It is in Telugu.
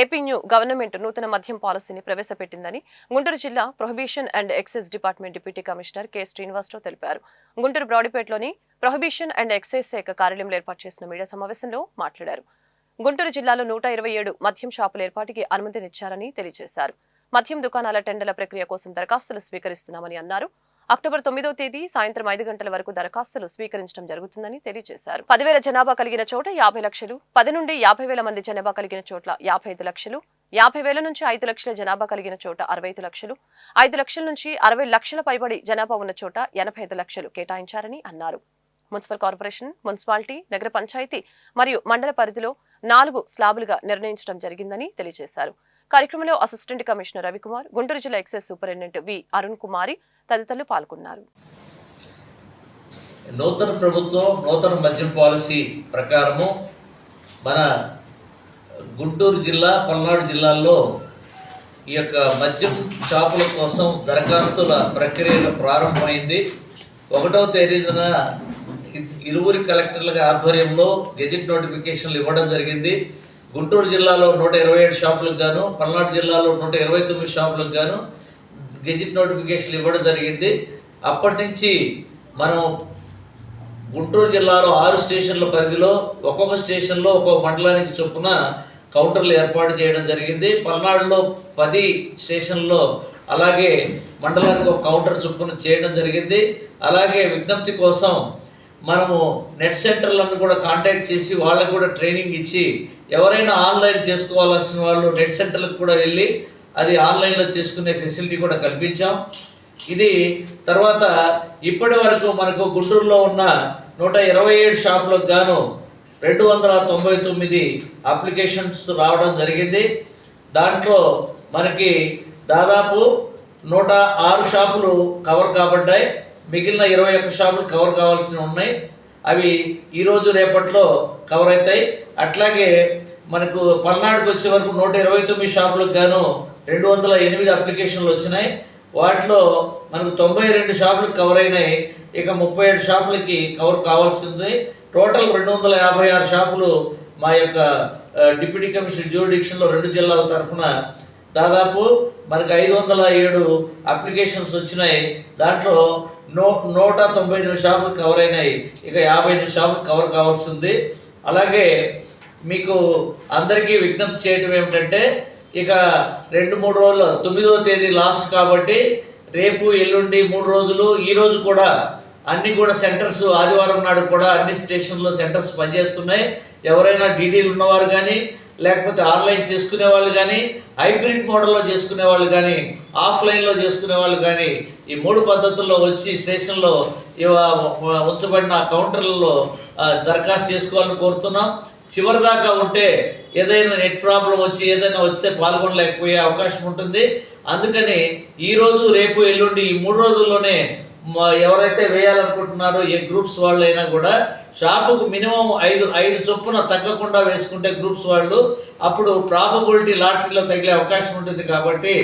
ఏపీ న్యూ గవర్నమెంట్ నూతన మద్యం పాలసీని ప్రవేశపెట్టిందని గుంటూరు జిల్లా prohibition and excise department deputy commissioner K Srinivasarao తెలిపారు. గుంటూరు బ్రాడీపేటలోని ప్రొహిబిషన్ అండ్ ఎక్సైజ్ శాఖ కార్యాలయంలో ఏర్పాటు చేసిన మీడియా సమావేశంలో మాట్లాడారు. గుంటూరు జిల్లాలో నూట ఇరవై ఏడు మద్యం షాపుల ఏర్పాటుకి అనుమతినిచ్చారని తెలియజేశారు. మద్యం దుకాణాల టెండర్ల ప్రక్రియ కోసం దరఖాస్తులు స్వీకరిస్తున్నామని అన్నారు. అక్టోబర్ తొమ్మిదో తేదీ సాయంత్రం ఐదు గంటల వరకు దరఖాస్తులు స్వీకరించడం జరుగుతుందని తెలియజేశారు. పదివేల జనాభా కలిగిన చోట యాభై లక్షలు పది నుండి యాభై వేల మంది జనాభా కలిగిన చోట్ల యాభై ఐదు లక్షలు యాభై వేల నుంచి ఐదు లక్షల జనాభా కలిగిన చోట అరవై ఐదు లక్షలు ఐదు లక్షల నుంచి అరవై లక్షల పైబడి జనాభా ఉన్న చోట ఎనభై ఐదు లక్షలు కేటాయించారని అన్నారు. మున్సిపల్ కార్పొరేషన్ మున్సిపాలిటీ నగర పంచాయతీ మరియు మండల పరిధిలో నాలుగు స్లాబులుగా నిర్ణయించడం జరిగిందని తెలియజేశారు. కార్యక్రమంలో అసిస్టెంట్ కమిషనర్ రవికుమార్ గుంటూరు జిల్లా excise superintendent V Arun Kumari తదితరులు పాల్గొన్నారు. నూతన ప్రభుత్వం నూతన మద్యం పాలసీ ప్రకారము మన గుంటూరు జిల్లా పల్నాడు జిల్లాల్లో ఈ యొక్క మద్యం షాపుల కోసం దరఖాస్తుల ప్రక్రియ ప్రారంభమైంది. ఒకటవ తేదీన ఇ- ఇరువురి కలెక్టర్ల ఆధ్వర్యంలో గెజిట్ నోటిఫికేషన్లు ఇవ్వడం జరిగింది. గుంటూరు జిల్లాలో నూట ఇరవై ఏడు షాపులకు గాను పల్నాడు జిల్లాలో నూట ఇరవై తొమ్మిది షాపులకు గాను గెజిట్ నోటిఫికేషన్లు ఇవ్వడం జరిగింది. అప్పటి నుంచి మనం గుంటూరు జిల్లాలో ఆరు స్టేషన్ల పరిధిలో ఒక్కొక్క స్టేషన్లో ఒక్కొక్క మండలానికి చొప్పున కౌంటర్లు ఏర్పాటు చేయడం జరిగింది. పల్నాడులో పది స్టేషన్లో అలాగే మండలానికి ఒక కౌంటర్ చొప్పున చేయడం జరిగింది. అలాగే విజ్ఞప్తి కోసం మనము నెట్ సెంటర్లను కూడా కాంటాక్ట్ చేసి వాళ్ళకు కూడా ట్రైనింగ్ ఇచ్చి ఎవరైనా ఆన్లైన్ చేసుకోవాల్సిన వాళ్ళు నెట్ సెంటర్లకు కూడా వెళ్ళి అది ఆన్లైన్లో చేసుకునే ఫెసిలిటీ కూడా కల్పించాం. ఇది తర్వాత ఇప్పటి వరకు మనకు గుంటూరులో ఉన్న నూట ఇరవై ఏడు షాపులకు గాను రెండు వందల తొంభై తొమ్మిది అప్లికేషన్స్ రావడం జరిగింది. దాంట్లో మనకి దాదాపు నూట ఆరు షాపులు కవర్ కాబడ్డాయి. మిగిలిన ఇరవై ఒక్క షాపులు కవర్ కావాల్సి ఉన్నాయి. అవి ఈరోజు రేపట్లో కవర్ అవుతాయి. అట్లాగే మనకు పల్నాడుకు వచ్చే వరకు నూట ఇరవై తొమ్మిది షాపులకు గాను రెండు వందల ఎనిమిది అప్లికేషన్లు వచ్చినాయి. వాటిలో మనకు తొంభై రెండు షాపులకు కవర్ అయినాయి. ఇక ముప్పై ఏడు షాపులకి కవర్ కావాల్సింది. టోటల్ రెండు వందల యాభై ఆరు షాపులు మా యొక్క డిప్యూటీ కమిషనర్ జ్యూరిడిక్షన్లో రెండు జిల్లాల తరఫున దాదాపు మనకు ఐదు వందల ఏడు అప్లికేషన్స్ వచ్చినాయి. దాంట్లో నూ నూట తొంభై ఎనిమిది షాపులు కవర్ అయినాయి. ఇక యాభై ఎనిమిది షాపులు కవర్ కావాల్సింది. అలాగే మీకు అందరికీ విజ్ఞప్తి చేయటం ఏమిటంటే ఇక రెండు మూడు రోజులు తొమ్మిదవ తేదీ లాస్ట్ కాబట్టి రేపు ఎల్లుండి మూడు రోజులు ఈ రోజు కూడా అన్ని కూడా సెంటర్స్ ఆదివారం నాడు కూడా అన్ని స్టేషన్లో సెంటర్స్ పనిచేస్తున్నాయి. ఎవరైనా డీటీలు ఉన్నవారు కానీ లేకపోతే ఆన్లైన్ చేసుకునే వాళ్ళు కానీ హైబ్రిడ్ మోడల్లో చేసుకునే వాళ్ళు కానీ ఆఫ్లైన్లో చేసుకునే వాళ్ళు కానీ ఈ మూడు పద్ధతుల్లో వచ్చి స్టేషన్లో ఉంచబడిన కౌంటర్లలో దరఖాస్తు చేసుకోవాలని కోరుతున్నాం. చివరిదాకా ఉంటే ఏదైనా నెట్ ప్రాబ్లం వచ్చి ఏదైనా వస్తే పాల్గొనలేకపోయే అవకాశం ఉంటుంది. అందుకని ఈరోజు రేపు ఎల్లుండి ఈ మూడు రోజుల్లోనే ఎవరైతే వేయాలనుకుంటున్నారో ఏ గ్రూప్స్ వాళ్ళైనా కూడా షాపుకు మినిమం ఐదు ఐదు చొప్పున తగ్గకుండా వేసుకుంటే గ్రూప్స్ వాళ్ళు అప్పుడు ప్రాబబిలిటీ లాటరీలో తగిలే అవకాశం ఉంటుంది కాబట్టి